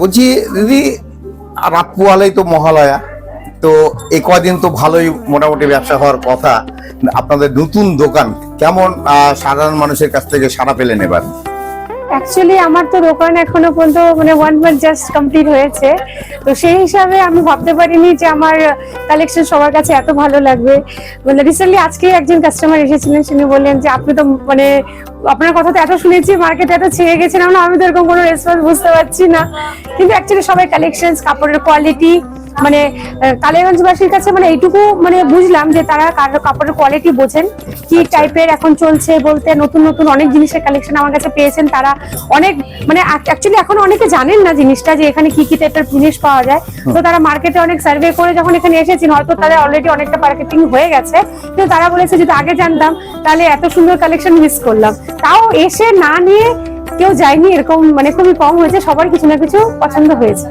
বলছি, দিদি রাত তো মহালয়া, তো এ কদিন তো ভালোই মোটামুটি ব্যবসা হওয়ার কথা। আপনাদের নতুন দোকান, কেমন সাধারণ মানুষের কাছ থেকে সাড়া পেলেন এবার? অ্যাকচুয়ালি আমার তো দোকান এখনও পর্যন্ত মানে ওয়ান মান্থ জাস্ট কমপ্লিট হয়েছে। তো সেই হিসাবে আমি ভাবতে পারিনি যে আমার কালেকশন সবার কাছে এত ভালো লাগবে। মানে রিসেন্টলি আজকে একজন কাস্টমার এসেছিলেন, তিনি বললেন যে, আপনি তো মানে আপনার কথা তো এত শুনেছি মার্কেটে এত ছেয়ে গেছেন আমরা আমি তো এরকম কোনো রেসপন্স বুঝতে পারছি না। কিন্তু অ্যাকচুয়ালি সবাই কালেকশন কাপড়ের কোয়ালিটি মানে আহ, কালীগঞ্জবাসীর কাছে মানে এইটুকু মানে বুঝলাম যে তারা কাপড়ের কোয়ালিটি বোঝেন কি টাইপের এখন চলছে বলতে নতুন নতুন অনেক জিনিসের কালেকশন আমার কাছে পেয়েছেন তারা অনেক মানে অ্যাকচুয়ালি এখন অনেকে জানেন না জিনিসটা যে এখানে কি কি টাইপের জিনিস পাওয়া যায়। তো তারা মার্কেটে অনেক সার্ভে করে যখন এখানে এসেছেন হয়তো তাদের অলরেডি অনেকটা মার্কেটিং হয়ে গেছে। কিন্তু তারা বলেছে যদি আগে জানতাম তাহলে এত সুন্দর কালেকশন মিস করলাম। তাও এসে না নিয়ে কেউ যায়নি এরকম মানে খুবই কম হয়েছে সবার কিছু না কিছু পছন্দ হয়েছে।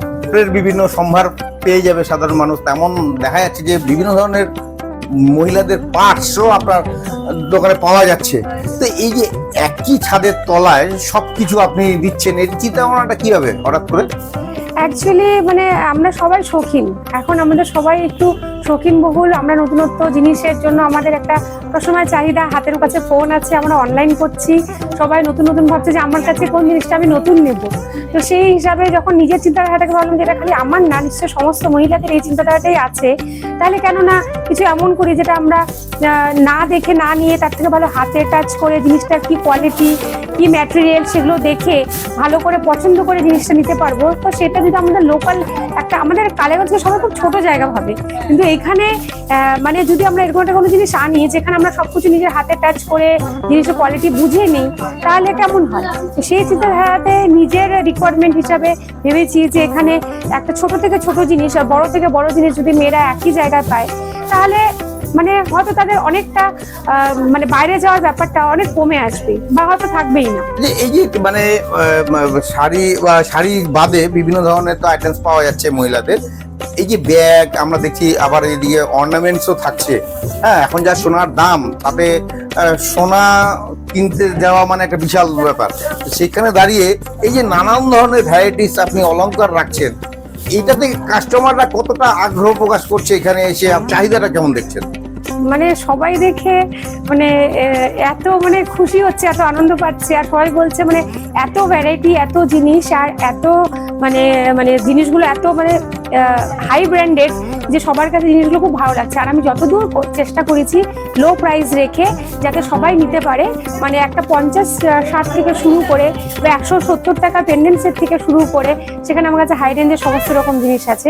বিভিন্ন সম্ভার পেয়ে যাবে সাধারণ মানুষ। তেমন দেখা যাচ্ছে যে বিভিন্ন ধরনের মহিলাদের পার্টসও আপনার দোকানে পাওয়া যাচ্ছে। তো এই যে একই ছাদের তলায় সবকিছু আপনি দিচ্ছেন, এর চিন্তা ভাবনাটা কি হবে হঠাৎ করে? অ্যাকচুয়ালি মানে আমরা সবাই শৌখিন। এখন আমাদের সবাই একটু শৌখিন বহুল আমরা নতুনত্ব জিনিসের জন্য আমাদের একটা সবসময় চাহিদা, হাতের কাছে ফোন আছে, আমরা অনলাইন করছি। সবাই নতুন নতুন ভাবছে যে আমার কাছে কোন জিনিসটা আমি নতুন নেব। তো সেই হিসাবে যখন নিজের চিন্তাধারাটাকে ভাবলাম যেটা খালি আমার না নিশ্চয় সমস্ত মহিলাদের এই চিন্তাধারাটাই আছে, তাহলে কেন না কিছু এমন করি যেটা আমরা না দেখে, না নিয়ে তার থেকে ভালো হাতে টাচ করে জিনিসটার কি কোয়ালিটি কি ম্যাটেরিয়াল সেগুলো দেখে ভালো করে পছন্দ করে জিনিসটা নিতে পারব। তো সেটা যদি আমাদের লোকাল একটা, আমাদের কালেগঞ্জকে সবাই খুব ছোট জায়গা ভাবে। কিন্তু এখানে মানে যদি আমরা এরকম একটা কোনো জিনিস আনি যেখানে আমরা সব কিছু নিজের হাতে টাচ করে জিনিসের কোয়ালিটি বুঝে নিই, তাহলে কেমন হয়? তো সেই চিন্তাধারাতে নিজের রিকোয়ারমেন্ট হিসাবে ভেবেছি যে এখানে একটা ছোট থেকে ছোট জিনিস আর বড় থেকে বড় জিনিস যদি মেয়েরা একই জায়গায় পায়, তাহলে মানে হয়তো তাদের অনেকটা মানে বাইরে যাওয়ার ব্যাপারটা অনেক কমে আসবে বা হয়তো থাকবেই না। এই যে মানে শাড়ি, বা শাড়ি বাদে বিভিন্ন ধরনের তো আইটেমস পাওয়া যাচ্ছে মহিলাদের। এই যে ব্যাগ, আমরা দেখছি আবার এদিকে অর্নামেন্টসও থাকছে। হ্যাঁ এখন যা সোনার দাম, তাতে সোনা কিনতে দেওয়া মানে একটা বিশাল ব্যাপার। সেখানে দাঁড়িয়ে এই যে নানান ধরনের ভ্যারাইটিস আপনি অলংকার রাখছেন এইটাতে কাস্টমাররা কতটা আগ্রহ প্রকাশ করছে এখানে এসে? চাহিদাটা কেমন দেখছেন? মানে সবাই দেখে মানে এত মানে খুশি হচ্ছে, এত আনন্দ পাচ্ছে, আর সবাই বলছে মানে এত ভ্যারাইটি এত জিনিস, আর এত মানে মানে জিনিসগুলো এত মানে হাই ব্র্যান্ডেড যে সবার কাছে জিনিসগুলো খুব ভালো লাগছে। আর আমি যতদূর চেষ্টা করেছি লো প্রাইস রেখে যাতে সবাই নিতে পারে মানে একটা পঞ্চাশ ষাট থেকে শুরু করে বা একশো সত্তর টাকা পেন্ডেন্সের থেকে শুরু করে, সেখানে আমার কাছে হাই রেঞ্জের সমস্ত রকম জিনিস আছে,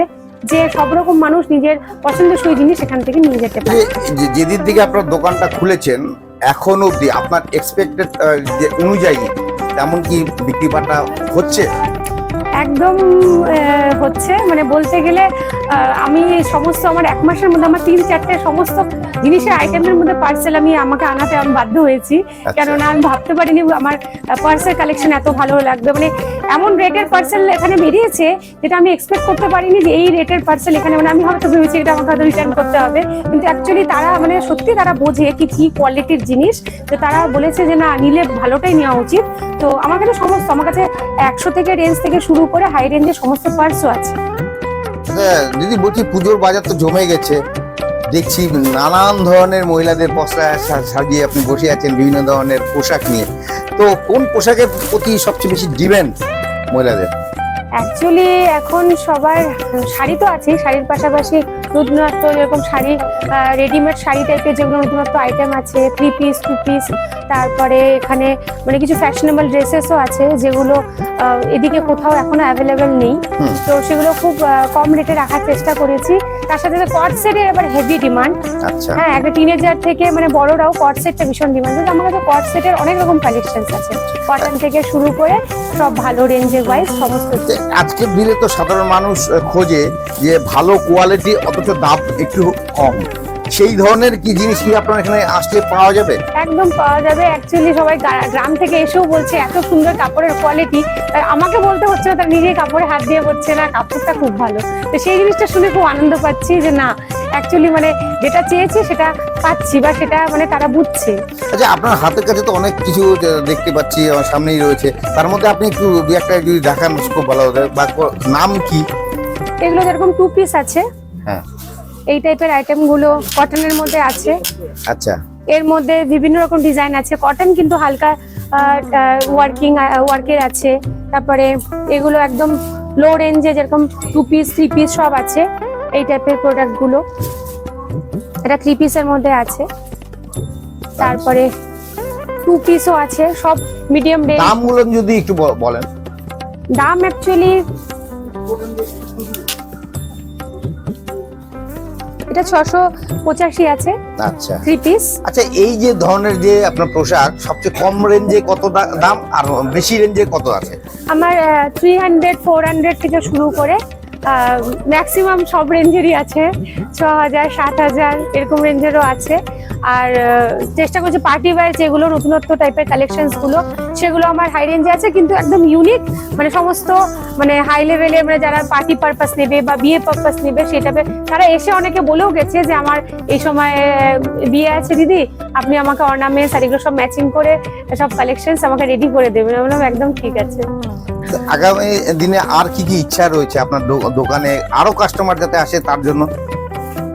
যে সব রকম মানুষ নিজের পছন্দসই জিনিস এখান থেকে নিয়ে যেতে পারে। যেদিন থেকে আপনার দোকানটা খুলেছেন, এখন অবধি আপনার এক্সপেক্টেড অনুযায়ী তেমন কি বিক্রি বাটা হচ্ছে? একদম হচ্ছে মানে বলতে গেলে আমি সমস্ত আমার এক মাসের মধ্যে আমার তিন চারটে সমস্ত জিনিসের আইটেমের মধ্যে পার্সেল আমি আমাকে আনাতে আমি বাধ্য হয়েছি। কেননা আমি ভাবতে পারিনি আমার পার্সেল কালেকশন এত ভালো লাগবে। মানে এমন রেটের পার্সেল এখানে বেরিয়েছে যেটা আমি এক্সপেক্ট করতে পারিনি যে এই রেটের পার্সেল এখানে মানে আমি হয়তো ভেবেছি এটা আমাকে হয়তো রিটার্ন করতে হবে। কিন্তু অ্যাকচুয়ালি তারা মানে সত্যি তারা বোঝে কি কি কোয়ালিটির জিনিস। তো তারা বলেছে যে না নিলে ভালোটাই নেওয়া উচিত। তো আমার কাছে সমস্ত আমার কাছে একশো থেকে রেঞ্জ থেকে শুরু করে হাই রেঞ্জের সমস্ত পার্সও আছে। হ্যাঁ, দিদি বলছি পুজোর বাজার তো জমে গেছে। দেখছি নানান ধরনের মহিলাদের পশা সাজিয়ে আপনি বসে আছেন বিভিন্ন ধরনের পোশাক নিয়ে। তো কোন পোশাকের প্রতি সবচেয়ে বেশি ডিমান্ড মহিলাদের? অ্যাকচুয়ালি এখন সবার শাড়ি তো আছে শাড়ির পাশাপাশি নতুনত্ব যেরকম শাড়ি রেডিমেড শাড়ি টাইপের যেগুলো নতুনত্ব আইটেম আছে থ্রি পিস টু পিস তারপরে এখানে মানে কিছু ফ্যাশনেবল ড্রেসেসও আছে যেগুলো এদিকে কোথাও এখনও অ্যাভেলেবেল নেই। তো সেগুলো খুব কম রেটে রাখার চেষ্টা করেছি। তার সাথে কট সেটের এবার হেভি ডিমান্ড আচ্ছা। হ্যাঁ একটা টিনেজার থেকে মানে বড়রাও কট সেটটা ভীষণ ডিমান্ড কিন্তু আমার কাছে কট সেটের অনেক রকম কালেকশন আছে। কটন থেকে শুরু করে সব ভালো রেঞ্জের ওয়াইজ সমস্ত আজকে দিনে তো সাধারণ মানুষ খোঁজে যে ভালো কোয়ালিটি অথচ দাম একটু কম। সেই ধরনের কি জিনিস কি আপনার এখানে আসলে পাওয়া যাবে? একদম পাওয়া যাবে। অ্যাকচুয়ালি সবাই গ্রাম থেকে এসেও বলছে এত সুন্দর কাপড়ের কোয়ালিটি আমাকে বলতে হচ্ছে না তার নিজেই কাপড়ে হাত দিয়ে বলছে না কাপড়টা খুব ভালো। তো সেই জিনিসটা শুনে খুব আনন্দ পাচ্ছি যে না অ্যাকচুয়ালি মানে যেটা চেয়েছি সেটা পাচ্ছি বা সেটা মানে তারা বুঝছে। আচ্ছা আপনার হাতের কাছে তো অনেক কিছু দেখতে পাচ্ছি আমার সামনেই রয়েছে। তার মধ্যে আপনি একটু দু একটা যদি দেখান খুব ভালো হবে। বা নাম কি? এগুলো যেরকম টু পিস আছে। হ্যাঁ। এই টাইপের আইটেমগুলো কটনের মধ্যে আছে। আচ্ছা। এর মধ্যে বিভিন্ন রকম ডিজাইন আছে। কটন কিন্তু হালকা ওয়ার্কিং ওয়ার্কের আছে। তারপরে এগুলো একদম লো রেঞ্জে যেরকম টু পিস থ্রি পিস সব আছে এই টাইপের প্রোডাক্টগুলো এটা থ্রি পিসের মধ্যে আছে। তারপরে টু পিসও আছে সব মিডিয়াম রেঞ্জ দামগুলো যদি একটু বলেন। দাম অ্যাকচুয়ালি এটা ছশো পঁচাশি আছে। আচ্ছা। থ্রি পিস আচ্ছা এই যে ধরনের যে আপনার পোশাক সবচেয়ে কম রেঞ্জে কত দাম আর বেশি রেঞ্জে কত আছে? আমার থ্রি হান্ড্রেড ফোর হান্ড্রেড থেকে শুরু করে ম্যাক্সিমাম সব রেঞ্জেরই আছে ছ হাজার সাত হাজার এরকম রেঞ্জেরও আছে। আর চেষ্টা করছি পার্টি ওয়্যার যেগুলো নতুনত্ব টাইপের কালেকশনসগুলো, সেগুলো আমার হাই রেঞ্জে আছে, কিন্তু একদম ইউনিক মানে সমস্ত মানে হাই লেভেলে মানে যারা পার্টি পারপাস নেবে বা বিয়ে পারপাস নেবে সেটা তারা এসে অনেকে বলেও গেছে যে আমার এই সময় বিয়ে আছে দিদি, আপনি আমাকে অর্নামেন্টস আর এগুলো সব ম্যাচিং করে সব কালেকশনস আমাকে রেডি করে দেবেন। বললাম, একদম ঠিক আছে। আগামী দিনে আর কি কি ইচ্ছা রয়েছে আপনার দোকানে? আরও কাস্টমার যাতে আসে তার জন্য?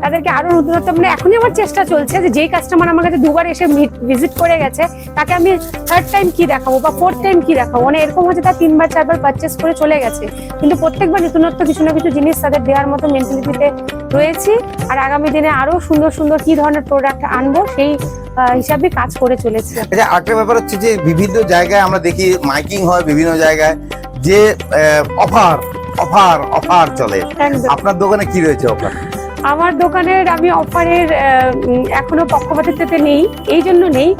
তাদেরকে আরও নতুনত্ব মানে এখনই আমার চেষ্টা চলছে যে যেই কাস্টমার আমার কাছে দুবার এসে ভিজিট করে গেছে তাকে আমি থার্ড টাইম কি দেখাবো বা ফোর্থ টাইম কি দেখাবো? মানে এরকম হচ্ছে তার তিনবার চারবার পারচেস করে চলে গেছে। কিন্তু প্রত্যেকবার নতুনত্ব কিছু না কিছু জিনিস তাদের দেওয়ার মতো মেন্টালিটিতে রয়েছি। আর আগামী দিনে আরও সুন্দর সুন্দর কি ধরনের প্রোডাক্ট আনব সেই হিসাবে কাজ করে চলেছি। আচ্ছা আরেকটা ব্যাপার হচ্ছে যে বিভিন্ন জায়গায় আমরা দেখি মাইকিং হয় বিভিন্ন জায়গায়। যে অফার অফার অফার চলে। আপনার দোকানে কি রয়েছে অফার? আমার দোকানের আমি অফারের এখনও পক্ষপাতিত্বতে নেই এই জন্য নেই।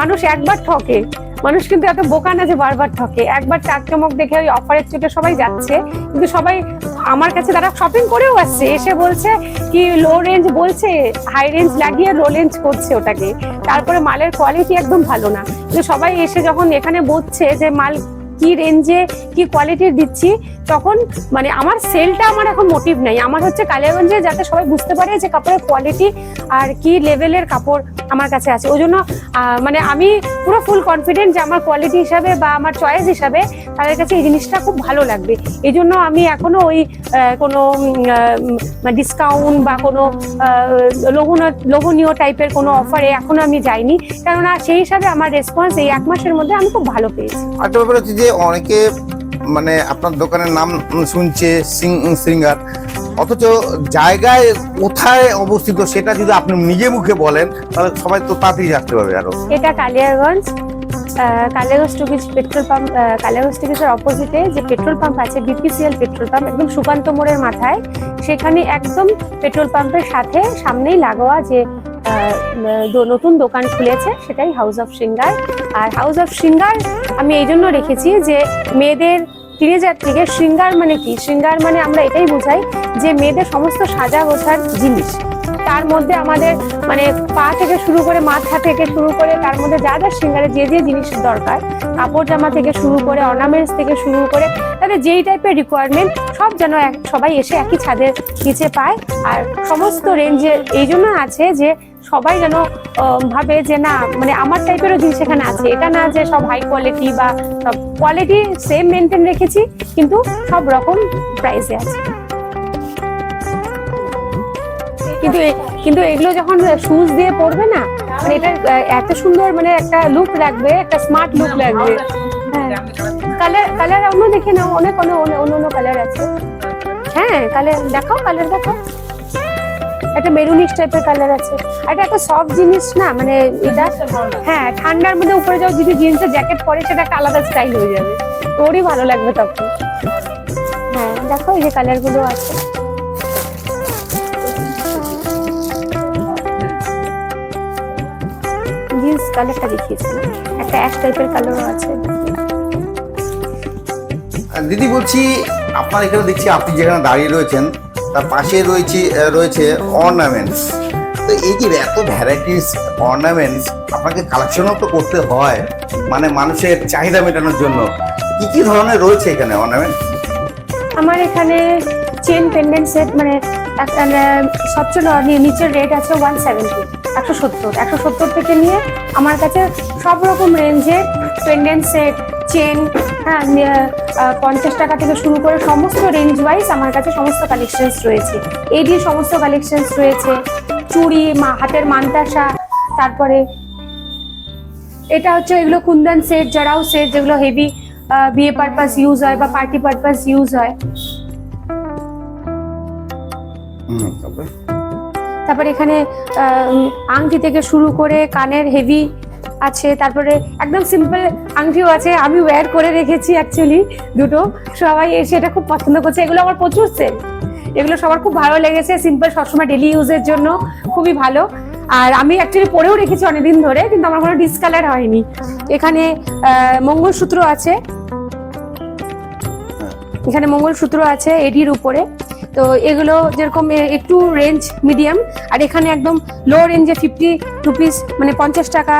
মানুষ একবার ঠকে। মানুষ কিন্তু এত বোকা না যে বারবার ঠকে। একবার চার চমক দেখে ওই অফারের চোটে সবাই যাচ্ছে। কিন্তু সবাই আমার কাছে তারা শপিং করেও আসছে। এসে বলছে কি লো রেঞ্জ বলছে হাই রেঞ্জ লাগিয়ে লো রেঞ্জ করছে ওটাকে। তারপরে মালের কোয়ালিটি একদম ভালো না। কিন্তু সবাই এসে যখন এখানে বলছে যে মাল কি রেঞ্জে কি কোয়ালিটির দিচ্ছি, তখন মানে আমার সেলটা আমার এখন মোটিভ নাই। আমার হচ্ছে কালিয়াগঞ্জে যাতে সবাই বুঝতে পারে যে কাপড়ের কোয়ালিটি আর কি লেভেলের কাপড় আমার কাছে আছে। ওই জন্য মানে আমি পুরো ফুল কনফিডেন্ট যে আমার কোয়ালিটি হিসাবে বা আমার চয়েস হিসাবে তাদের কাছে এই জিনিসটা খুব ভালো লাগবে। এই জন্য আমি এখনও ওই কোনো ডিসকাউন্ট বা কোনো লোভনীয় লোভনীয় টাইপের কোনো অফারে এখনও আমি যাইনি। কেননা সেই হিসাবে আমার রেসপন্স এই এক মাসের মধ্যে আমি খুব ভালো পেয়েছি। অনেকে মানে আপনার দোকানের নাম শুনছে সিঙ্গার। অথচ জায়গায় কোথায় অবস্থিত সেটা যদি আপনি নিজে মুখে বলেন, তাহলে সবাই তো তাড়াতাড়ি আসতে পারবে আরও। এটা কালিয়াগঞ্জ কালিয়াগঞ্জ পেট্রোল পাম্প কালিয়াগঞ্জ অপোজিটে যে পেট্রোল পাম্প আছে বিপিসিএল পেট্রোল পাম্প একদম সুকান্ত মোড়ের মাথায়, সেখানে একদম পেট্রোল পাম্পের সাথে সামনেই লাগোয়া যে নতুন দোকান খুলেছে, সেটাই হাউস অফ সিঙ্গার আর হাউস অফ সিঙ্গার আমি এই জন্য রেখেছি যে মেয়েদের টিনেজার থেকে শৃঙ্গার মানে কি? শৃঙ্গার মানে আমরা এটাই বোঝাই যে মেয়েদের সমস্ত সাজা গোছার জিনিস। তার মধ্যে আমাদের মানে পা থেকে শুরু করে মাথা থেকে শুরু করে তার মধ্যে যা যা সিঙ্গারে যে যে জিনিস দরকার, কাপড় জামা থেকে শুরু করে অর্নামেন্টস থেকে শুরু করে, তাদের যেই টাইপের রিকোয়ারমেন্ট সব যেন সবাই এসে একই ছাদের নিচে পায়। আর সমস্ত রেঞ্জে এই জন্য আছে যে সবাই যেন ভাবে যে না মানে আমার টাইপেরও জিনিস এখানে আছে। এটা না যে সব হাই কোয়ালিটি বা সব কোয়ালিটি সেম মেনটেন রেখেছি, কিন্তু সব রকম প্রাইসে আছে। কিন্তু কিন্তু এগুলো যখন শুজ দিয়ে পরবে না মানে এটা এত সুন্দর মানে একটা লুক লাগবে, একটা স্মার্ট লুক লাগবে। হ্যাঁ। কালার কালার অন্য দেখে নাও, অনেক অন্য অন্য কালার আছে। হ্যাঁ কালার দেখাও কালার দেখাও। একটা মেরুনিশ টাইপের কালার আছে। আর এটা একটা সফট জিনিস না মানে এটা হ্যাঁ ঠান্ডার মধ্যে উপরে যাও যদি জিন্সের জ্যাকেট পরে, সেটা একটা আলাদা স্টাইল হয়ে যাবে। তোরই ভালো লাগবে তখন। হ্যাঁ দেখো এই যে কালারগুলো আছে। জিন্স কালারটা দেখিয়েছি। একটা অ্যাশ টাইপের কালারও আছে। দিদি বলছি, আপনার এখানে দেখছি আপনি যেখানে দাঁড়িয়ে রয়েছেন তার পাশে রয়েছে রয়েছে অর্নামেন্টস তো এই যে এত ভ্যারাইটিস অর্নামেন্টস আপনাকে কালেকশনও তো করতে হয় মানে মানুষের চাহিদা মেটানোর জন্য। কি কি ধরনের রয়েছে এখানে অর্নামেন্টস আমার এখানে চেন পেন্ডেন্ট সেট মানে সবচেয়ে নিচের রেট আছে ওয়ান সেভেন্টি একশো সত্তর। একশো সত্তর থেকে নিয়ে আমার কাছে সব রকম রেঞ্জের পেন্ডেন্ট সেট চেন হ্যাঁ পঞ্চাশ টাকা থেকে শুরু করে সমস্ত রেঞ্জ ওয়াইজ আমার কাছে সমস্ত কালেকশনস রয়েছে এডির সমস্ত কালেকশনস রয়েছে চুড়ি মা হাতের মান্তাসা তারপরে এটা হচ্ছে এগুলো কুন্দন সেট জড়াও সেট যেগুলো হেভি বিয়ে পারপাস ইউজ হয় বা পার্টি পারপাস ইউজ হয়? তারপরে এখানে আংটি থেকে শুরু করে কানের হেভি আছে তারপরে একদম সিম্পল আংটিও আছে আমি ওয়্যার করে রেখেছি অ্যাকচুয়ালি দুটো। সবাই এসে এটা খুব পছন্দ করছে। এগুলো আমার প্রচুর সেল এগুলো সবার খুব ভালো লেগেছে সিম্পল সবসময় ডেলি ইউজের জন্য খুবই ভালো। আর আমি অ্যাকচুয়ালি পরেও রেখেছি অনেকদিন ধরে কিন্তু আমার কোনো ডিসকালার হয়নি। এখানে মঙ্গলসূত্র আছে। এখানে মঙ্গলসূত্র আছে এডির উপরে। তো এগুলো যেরকম একটু রেঞ্জ মিডিয়াম আর এখানে একদম লো রেঞ্জে ফিফটি রুপিস মানে পঞ্চাশ টাকা,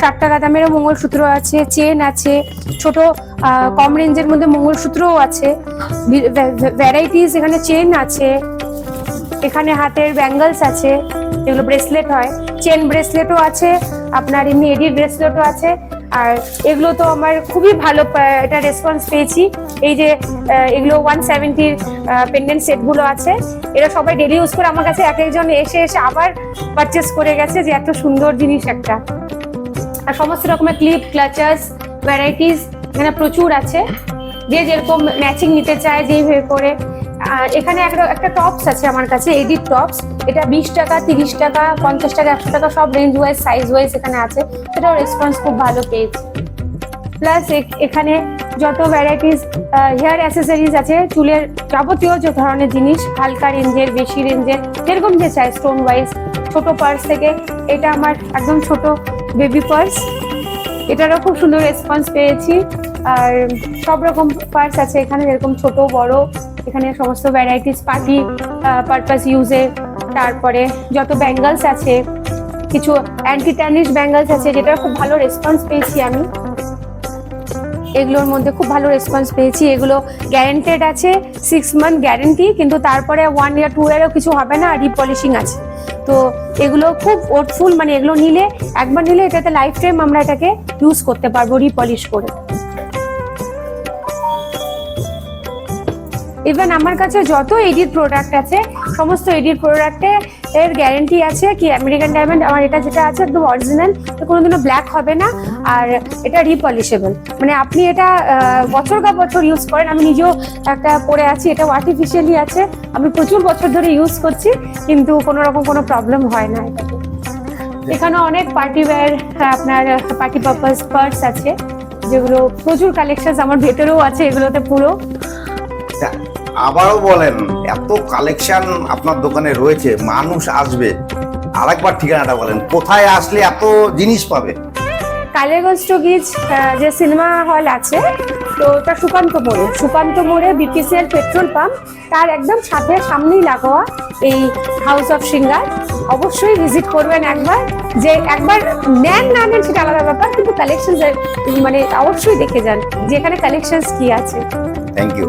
ষাট টাকা দামেরও মঙ্গলসূত্র আছে চেন আছে, ছোট কম রেঞ্জের মধ্যে মঙ্গলসূত্রও আছে ভ্যারাইটিস এখানে চেন আছে, এখানে হাতের ব্যাঙ্গলস আছে যেগুলো ব্রেসলেট হয় চেন ব্রেসলেটও আছে, আপনার এমনি এডির ব্রেসলেটও আছে আর এগুলো তো আমার খুবই ভালো এটা রেসপন্স পেয়েছি। এই যে এগুলো ওয়ান সেভেন্টির পেন্ডেন্ট সেটগুলো আছে, এরা সবাই ডেলি ইউজ করে। আমার কাছে এক একজন এসে এসে আবার পারচেস করে গেছে যে এত সুন্দর জিনিস একটা। আর সমস্ত রকমের ক্লিপ ক্লাচার্স ভ্যারাইটিস এখানে প্রচুর আছে। যে যেরকম ম্যাচিং নিতে চায় যেভাবে করে। এখানে একটা একটা টপস আছে আমার কাছে এডিট টপস এটা বিশ টাকা, তিরিশ টাকা, পঞ্চাশ টাকা, একশো টাকা, সব রেঞ্জ ওয়াইজ সাইজ ওয়াইজ এখানে আছে। সেটাও রেসপন্স খুব ভালো পেয়েছি। প্লাস এখানে যত ভ্যারাইটিস হেয়ার অ্যাসেসরিজ আছে, চুলের যাবতীয় যে ধরনের জিনিস, হালকা রেঞ্জের, বেশি রেঞ্জের, যেরকম যে চাই স্টোন ওয়াইজ ছোট পার্স থেকে, এটা আমার একদম ছোট বেবি পার্স এটারও খুব সুন্দর রেসপন্স পেয়েছি। আর সব রকম পার্স আছে এখানে, যেরকম ছোট, বড় এখানে সমস্ত ভ্যারাইটিস পার্টি পারপাস ইউজে তারপরে যত ব্যাঙ্গলস আছে, কিছু অ্যান্টি ট্যানিশ ব্যাঙ্গলস আছে, যেটার খুব ভালো রেসপন্স পেয়েছি আমি। এগুলোর মধ্যে খুব ভালো রেসপন্স পেয়েছি। এগুলো গ্যারেন্টেড আছে সিক্স মান্থ গ্যারেন্টি কিন্তু তারপরে ওয়ান ইয়ার টু ইয়ারও কিছু হবে না, আর রিপলিশিং আছে। তো এগুলো খুব ওর্থফুল মানে এগুলো নিলে, একবার নিলে এটাতে লাইফ টাইম আমরা এটাকে ইউজ করতে পারব রিপলিশ করে। ইভেন আমার কাছে যত এডিট প্রোডাক্ট আছে সমস্ত এডিট প্রোডাক্টে এর গ্যারেন্টি আছে কি আমেরিকান ডায়মন্ড আমার এটা যেটা আছে একদম অরিজিনাল কোনোদিনও ব্ল্যাক হবে না আর এটা রিপলিশেবল মানে আপনি এটা বছর কা বছর ইউজ করেন আমি নিজেও একটা পরে আছি এটা আর্টিফিশিয়ালি আছে আমি প্রচুর বছর ধরে ইউজ করছি কিন্তু কোনো রকম কোনো প্রবলেম হয় না এটাতে। এখানে অনেক পার্টি ওয়্যার আপনার পার্টি পারপাস পার্স আছে যেগুলো প্রচুর কালেকশন আমার ভেতরেও আছে এগুলোতে পুরো। তা, আবারও বলেন এত কালেকশন আপনার দোকানে রয়েছে মানুষ আসবে। আরেকবার ঠিকানাটা বলেন কোথায় আসলে এত জিনিস পাবে? কালেগঞ্জ টগিজ যে সিনেমা হল আছে তো ওটা সুকান্ত মোড়ে। সুকান্ত মোড়ে বিপিসিএল পেট্রোল পাম্প তার একদম সাথে সামনেই লাগোয়া এই হাউস অফ সিঙ্গার অবশ্যই ভিজিট করবেন একবার। যে একবার নেন না নেন সেটা আলাদা ব্যাপার কিন্তু কালেকশন মানে অবশ্যই দেখে যান যে এখানে কালেকশন কি আছে। Thank you